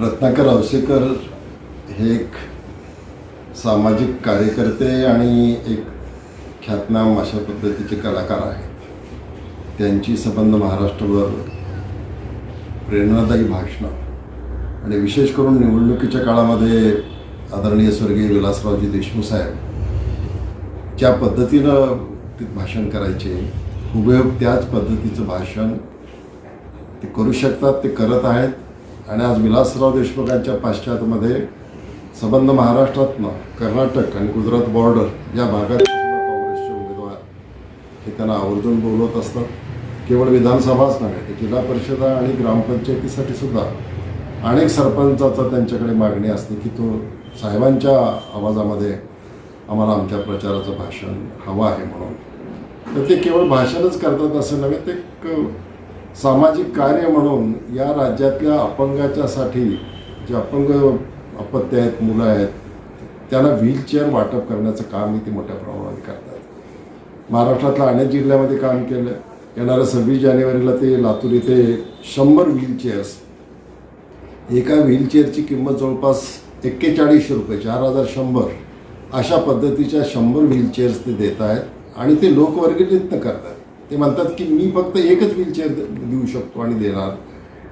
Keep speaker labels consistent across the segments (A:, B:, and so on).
A: रत्नाकर अवसेकर हे एक सामाजिक कार्यकर्ते आणि एक ख्यातनाम अशा पद्धतीचे कलाकार आहेत. त्यांची संबंध महाराष्ट्रभर प्रेरणादायी भाषणं. आणि विशेष करून निवडणुकीच्या काळामध्ये आदरणीय स्वर्गीय विलासरावजी देशमुख साहेब ज्या पद्धतीनं ते भाषण करायचे हुबेहूब त्याच पद्धतीचं भाषण ते करू शकतात ते करत आहेत. आणि आज विलासराव देशमुखांच्या पाश्चात्यामध्ये संबंध महाराष्ट्रातनं कर्नाटक आणि गुजरात बॉर्डर या भागात काँग्रेसचे उमेदवार हे त्यांना आवर्जून बोलवत असतात. केवळ विधानसभाच नव्हे तर जिल्हा परिषदा आणि ग्रामपंचायतीसाठी सुद्धा अनेक सरपंचाचा त्यांच्याकडे मागणी असते की तो साहेबांच्या आवाजामध्ये आम्हाला आमच्या प्रचाराचं भाषण हवं आहे म्हणून. तर ते केवळ भाषणच करतात असं नव्हे ते एक सामाजिक कार्य म्हणून या राज्यातल्या अपंगाच्यासाठी जे अपंग अपत्य आहेत मुलं आहेत त्यांना व्हीलचेअर वाटप करण्याचं कामही ते मोठ्या प्रमाणात करतात. महाराष्ट्रातल्या अनेक जिल्ह्यामध्ये काम केलं. येणाऱ्या सव्वीस जानेवारीला ते लातूर इथे शंभर व्हीलचेअर्स एका व्हीलचेअरची किंमत जवळपास एक्केचाळीसशे रुपये चार हजार शंभर. अशा पद्धतीच्या शंभर व्हीलचेअर्स ते देत आहेत आणि ते लोकवर्गणीतनं करतात. ते म्हणतात की मी फक्त एकच व्हीलचेअर देऊ शकतो आणि देणार.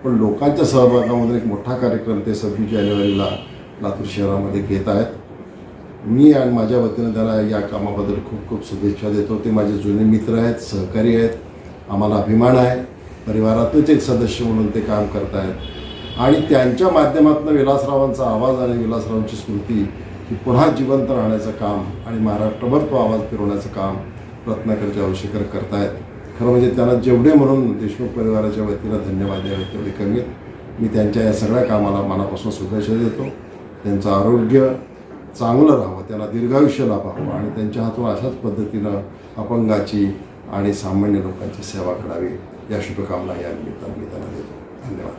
A: पण लोकांच्या सहभागामध्ये एक मोठा कार्यक्रम ते सव्वीस जानेवारीला लातूर शहरामध्ये घेत आहेत. मी आणि माझ्या वतीनं त्यांना या कामाबद्दल खूप खूप शुभेच्छा देतो. ते माझे जुने मित्र आहेत सहकारी आहेत. आम्हाला अभिमान आहे. परिवारातच एक सदस्य म्हणून ते काम करत आहेत. आणि त्यांच्या माध्यमातून विलासरावांचा आवाज आणि विलासरावांची स्मृती ही पुन्हा जिवंत राहण्याचं काम आणि महाराष्ट्रभर तो आवाज फिरवण्याचं काम रत्नाकरचे आवश्यकर करतायत. खरं म्हणजे त्यांना जेवढे म्हणून देशमुख परिवाराच्या वतीनं धन्यवाद द्यावे तेवढे कमी मी त्यांच्या या सगळ्या कामाला मनापासून शुभेच्छा देतो. त्यांचं आरोग्य चांगलं राहावं त्यांना दीर्घायुष्य लाभावं आणि त्यांच्या हातून अशाच पद्धतीनं अपंगाची आणि सामान्य लोकांची सेवा करावी या शुभकामना या निमित्तानं मी त्यांना देतो. धन्यवाद.